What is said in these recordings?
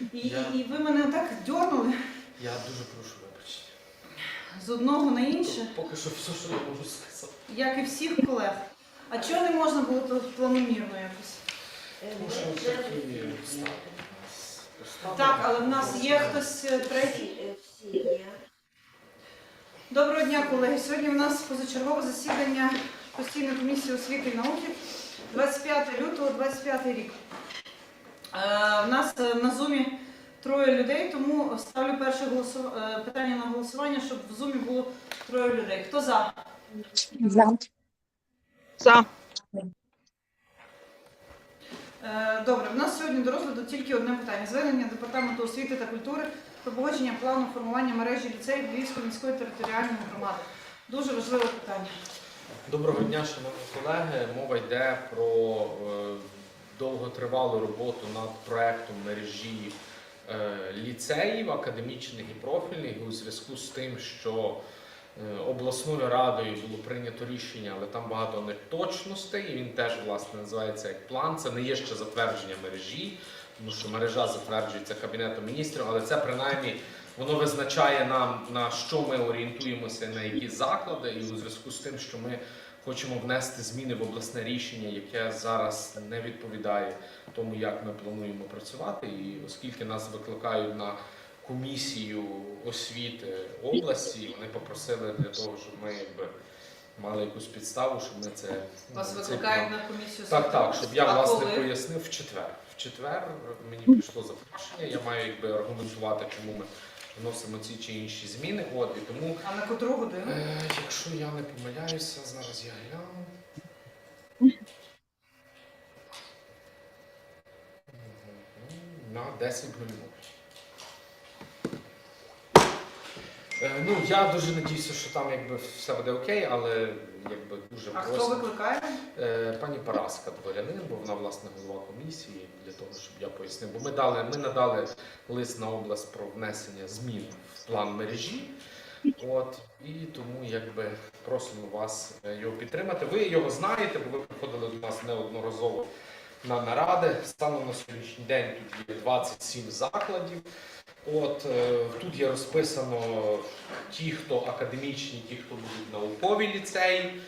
І, Я- і ви мене так дьорнули Я дуже прошу вибачення. з одного на інше, Поки що все, що я можу сказати. як і всіх колег. А чого не можна було тут планомірно якось? Тому що такі обставини у нас. Так, але в нас є хтось е, третій. Доброго дня, колеги. Сьогодні в нас позачергове засідання постійної комісії освіти і науки 25 лютого, 25 рік. Е, У нас е, на зумі троє людей, тому ставлю перше голосу- е, питання на голосування, щоб в зумі було троє людей. Хто за? За. За. Е, Добре, в нас сьогодні до розгляду тільки одне питання: звернення департаменту освіти та культури про погодження плану формування мережі ліцеїв Львівської міської територіальної громади. Дуже важливе питання. Доброго дня, шановні колеги. Мова йде про е, довготривалу роботу над проектом мережі е, ліцеїв, академічних і профільних у зв'язку з тим, що е, обласною радою було прийнято рішення, але там багато неточностей. І він теж власне називається як план. Це не є ще затвердження мережі, тому що мережа затверджується кабінетом міністрів, але це принаймні. Воно визначає нам на що ми орієнтуємося, на які заклади, і у зв'язку з тим, що ми хочемо внести зміни в обласне рішення, яке зараз не відповідає тому, як ми плануємо працювати. І оскільки нас викликають на комісію освіти області, вони попросили для того, щоб ми якби мали якусь підставу, щоб ми це Вас цей викликають на комісію. так, так, щоб я А власне коли? пояснив в четвер. В четвер мені прийшло запрошення, я маю якби аргументувати, чому ми вносимо ці чи інші зміни. От і тому, А на котру годину? е, якщо я не помиляюся, зараз я гляну. Мгм, На 10 годин. Е, Ну, я дуже надіюся, що там якби все буде окей, але якби дуже А хто просимо. викликає? Е, Пані Параска дворянин, бо вона власне голова комісії для того, щоб я пояснив. Бо ми дали, ми надали лист на область про внесення змін в план мережі. От і тому якби просимо вас е, його підтримати. Ви його знаєте, бо ви приходили до нас неодноразово на наради. Станом на сьогоднішній день тут є 27 закладів. От е, тут є розписано ті, хто академічні, ті, хто будуть наукові ліцеї.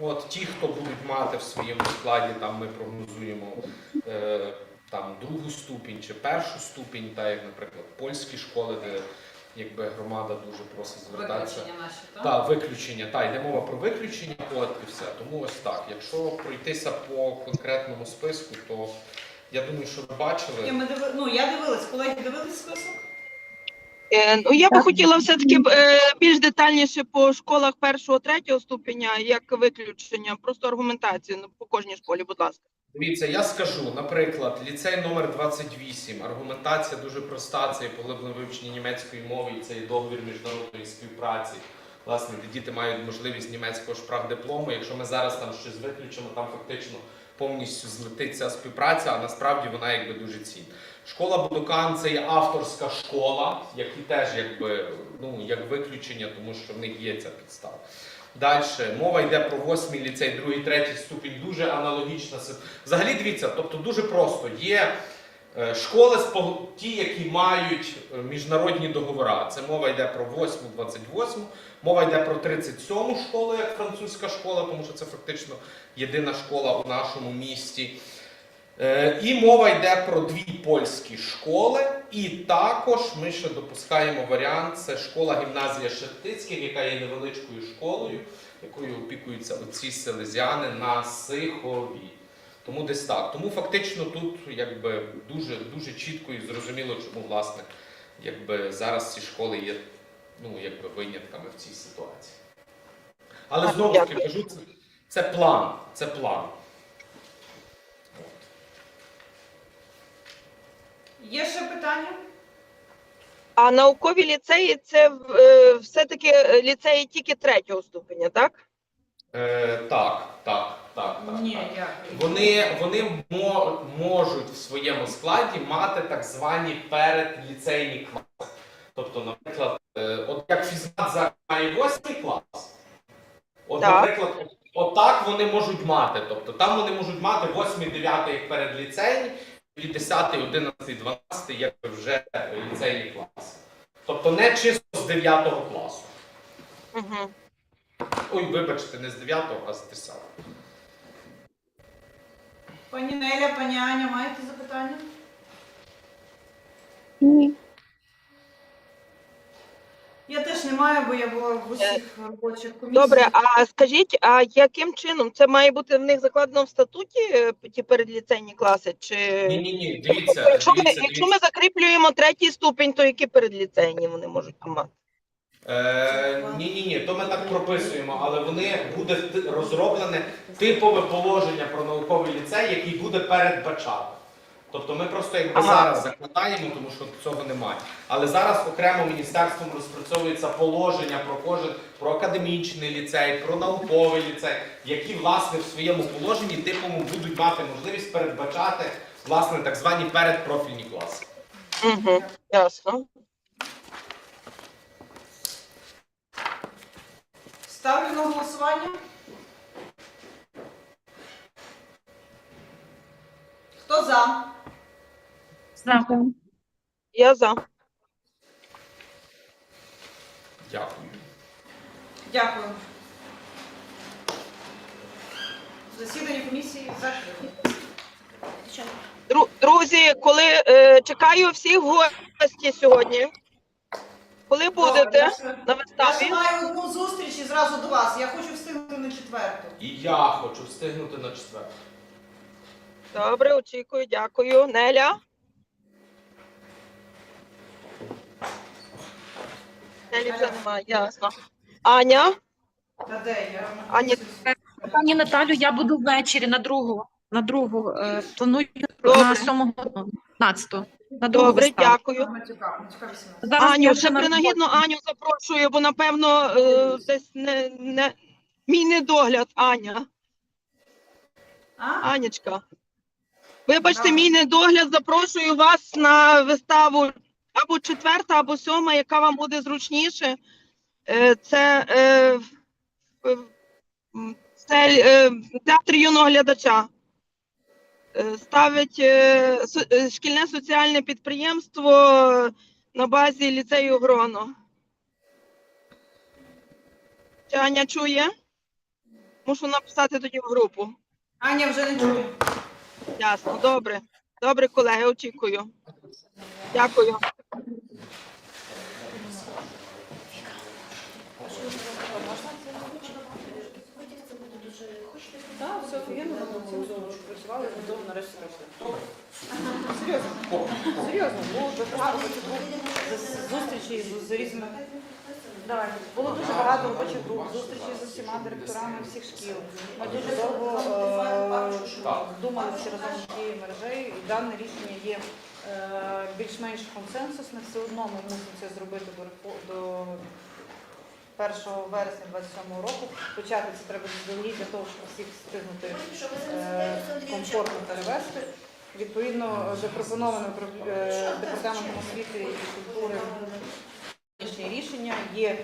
От ті, хто будуть мати в своєму складі, там ми прогнозуємо е, там другу ступінь чи першу ступінь, так як, наприклад, польські школи, де якби громада дуже просить звертатися. Виключення наші, так? Так, виключення. Так, йде мова про виключення, от і все. Тому ось так. Якщо пройтися по конкретному списку, то я думаю, що ви бачили. ми диви... Ну, я дивилась, колеги дивились список? Е, Ну, я би хотіла все-таки е, більш детальніше по школах першого, третього ступеня, як виключення, просто аргументацію ну, по кожній школі, будь ласка. Дивіться, я скажу, наприклад, ліцей номер 28. Аргументація дуже проста. Це є поглиблене вивчення німецької мови, і це є договір міжнародної співпраці. Власне, де діти мають можливість німецького шпрах-диплому. Якщо ми зараз там щось виключимо, там фактично повністю злетить ця співпраця, а насправді вона якби дуже цінна. Школа Будукан це є авторська школа, які теж якби ну як виключення, тому що в них є ця підстава. Далі мова йде про восьмий ліцей, другий, третій ступінь, дуже аналогічна. Взагалі дивіться, тобто дуже просто. Є е, школи, ті, які мають е, міжнародні договори. Це мова йде про 8, 28, мова йде про 37 школу, як французька школа, тому що це фактично єдина школа у нашому місті. Е, І мова йде про дві польські школи, і також ми ще допускаємо варіант. Це школа гімназія Шептицьких, яка є невеличкою школою, якою опікуються отці селезяни на Сихові. Тому десь так. Тому фактично тут якби дуже дуже чітко і зрозуміло, чому власне якби зараз ці школи є ну, якби винятками в цій ситуації. Але знову таки кажу, це, це план. Це план. Є ще питання? А наукові ліцеї це е, все-таки е, ліцеї тільки третього ступеня, так? Е, так, так, так, так. Ні, так. дякую. Вони, вони мо- можуть в своєму складі мати так звані передліцейні класи. Тобто, наприклад, е, от як фізмат зараз має восьмий клас, от, Так. наприклад, от- отак вони можуть мати. Тобто там вони можуть мати восьмий, дев'ятий як передліцейні, 10, 11, 12 як вже ліцейні класи. Тобто не чисто з 9 класу. Угу. Ой, вибачте, не з 9, а з 10. Пані Неля, пані Аня, маєте запитання? Ні. Я теж не маю, бо я була в усіх робочих комісіях. Добре, а скажіть, а яким чином це має бути в них закладено в статуті е, ті передліцейні класи? Чи Ні, ні, ні, дивіться, якщо ми, дивіться, якщо дивіться. ми закріплюємо третій ступінь, то які передліцейні вони можуть там мати? Е, ні, ні, ні, то ми так прописуємо, але вони буде ти- розроблене типове положення про науковий ліцей, який буде передбачати. Тобто ми просто якби Ага. зараз закладаємо, тому що цього немає. Але зараз окремо міністерством розпрацьовується положення про кожен про академічний ліцей, про науковий ліцей, які власне в своєму положенні типовому будуть мати можливість передбачати власне так звані передпрофільні класи. Угу, ясно. Ставлю на голосування. Хто за? За. Я за. Дякую. Дякую. Засідання комісії закрите. Дру- Друзі, коли е, чекаю всіх в гості сьогодні. Коли будете Добре, я ще- на Я виставі? маю одну зустріч і зразу до вас. Я хочу встигнути на четверту. І я хочу встигнути на четвер. Добре, очікую, дякую. Неля? Нелі немає, ясно. Аня? Аня, Пані Наталю, я буду ввечері на другу. На другу е, планую Добре. на 7 15 На другу добре, виставу. дякую. Матюка, матюка 18. Зараз я Аню, вже ще на принагідно Аню запрошую, бо напевно е, десь не, не мій недогляд, Аня. А? Анечка. Вибачте, Да. мій недогляд, запрошую вас на виставу або четверта, або сьома, яка вам буде зручніше. Е, Це, е, це е, театр юного глядача. Ставить шкільне соціальне підприємство на базі ліцею Гроно. Чи Аня чує? Мушу написати тоді в групу. Аня вже не чує. Ясно, добре. Добре, колеги, очікую. Дякую. Так, все офігенно, працювали, вдома нарешті працювали. Серйозно, серйозно, було дуже багато зустрічей з, різними. Було дуже багато робочих груп, зустрічей з усіма директорами всіх шкіл. Ми дуже довго е, думали всі разом з тією мережею, і дане рішення є е, більш-менш консенсусне. Все одно ми мусимо це зробити до, 1 вересня 27 року. Почати це треба заздалегідь для того, щоб всіх встигнути е, комфортно перевести. Відповідно, запропоноване е, департаментом освіти і культури рішення є